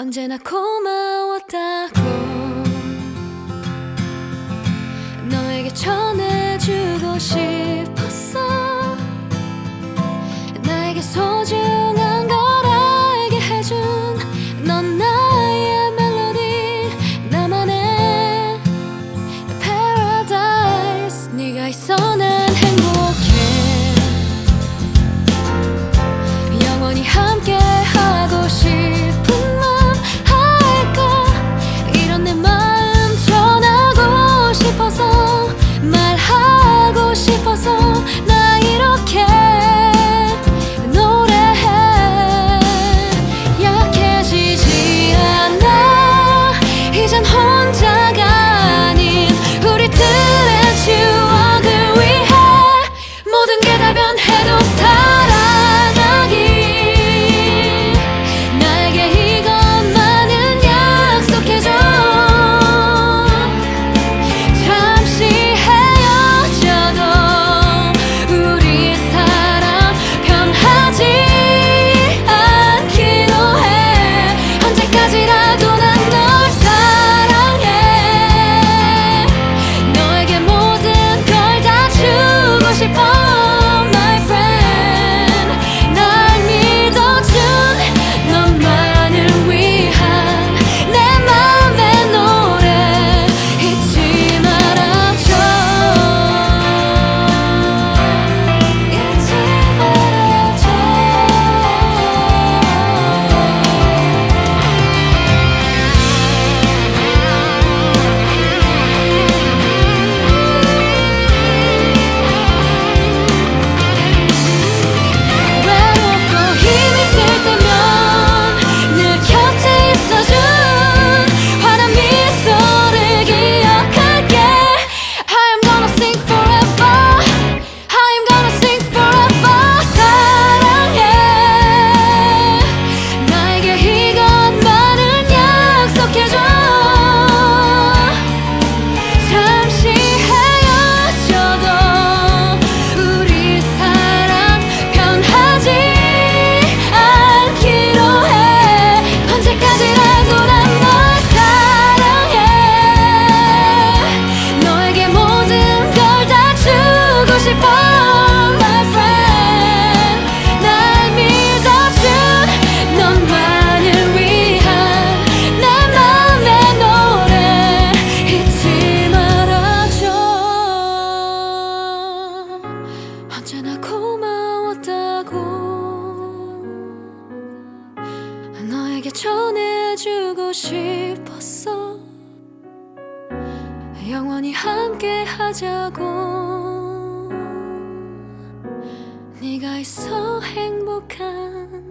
언제나 고마웠다고. 언제나 고마웠다고. 너에게 전해주고 싶었어. 영원히 함께 하자고. 네가 있어 행복한